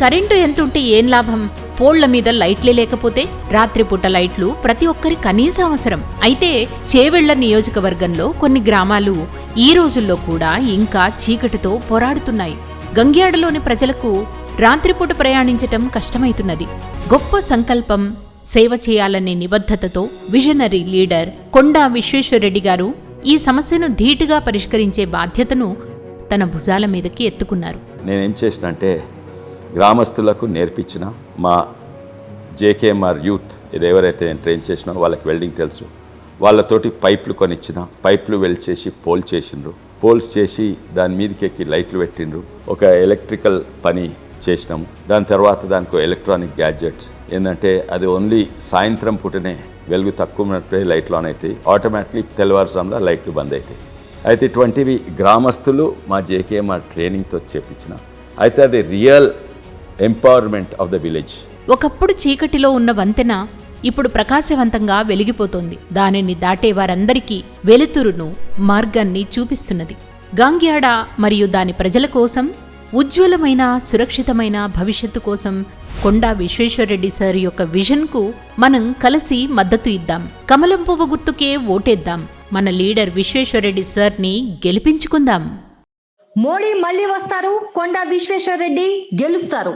Current ఎంతుంటే ఏం లాభం? పోళ్ళ మీద లైట్లే లేకపోతే రాత్రిపూట లైట్లు ప్రతి ఒక్కరి కనీస అవసరం. అయితే చేవెళ్ళ నియోజకవర్గంలో కొన్ని గ్రామాలు ఈ రోజుల్లో కూడా ఇంకా చీకటితో పోరాడుతున్నాయి. గంగ్యాడలోని ప్రజలకు రాత్రిపూట ప్రయాణించటం కష్టమైతున్నది. గొప్ప సంకల్పం సేవ చేయాలనే నిబద్ధతతో విజనరీ లీడర్ కొండా విశ్వేశ్వరరెడ్డి గారు ఈ సమస్యను ధీటుగా పరిష్కరించే బాధ్యతను తన భుజాల మీదకి ఎత్తుకున్నారు. నేనేం చేసినంటే గ్రామస్తులకు నేర్పించిన మా జేకేఎంఆర్ యూత్ ఇది ఎవరైతే నేను ట్రైన్ చేసినా వాళ్ళకి వెల్డింగ్ తెలుసు. వాళ్ళతోటి పైపులు కొనిచ్చిన పైపులు వెల్డ్ చేసి పోల్ చేసిండ్రు. పోల్స్ చేసి దాని మీదకి ఎక్కి లైట్లు పెట్టిండ్రు. ఒక ఎలక్ట్రికల్ పని చేసినాము. దాని తర్వాత దానికి ఎలక్ట్రానిక్ గ్యాడ్జెట్స్. ఏంటంటే అది ఓన్లీ సాయంత్రం పూటనే వెలుగు తక్కువ ఉన్నప్పుడే లైట్లు ఆన్ అవుతాయి ఆటోమేటిక్లీ తెల్లవారుజాములో లైట్లు బంద్ అవుతాయి అయితే ఇటువంటివి గ్రామస్తులు మా జేకేఎంఆర్ ట్రైనింగ్తో చేపించిన. అయితే అది real empowerment of the village ఒకప్పుడు చీకటిలో ఉన్న వంతెన ఇప్పుడు ప్రకాశవంతంగా వెలిగిపోతోంది. దానిని దాటే వారందరికీ వెలుతురును మార్గాన్ని చూపిస్తున్నది. గాంగ్యాడ మరియు దాని ప్రజల కోసం ఉజ్వలమైన సురక్షితమైన భవిష్యత్తు కోసం కొండా విశ్వేశ్వరరెడ్డి సార్ యొక్క విజన్కు మనం కలిసి మద్దతు ఇద్దాం. కమలం పువ్వు గుర్తుకే ఓటేద్దాం. మన లీడర్ విశ్వేశ్వరరెడ్డి సార్ని గెలిపించుకుందాం. మోడీ మళ్ళీ వస్తారు కొండా విశ్వేశ్వరరెడ్డి గెలుస్తారు.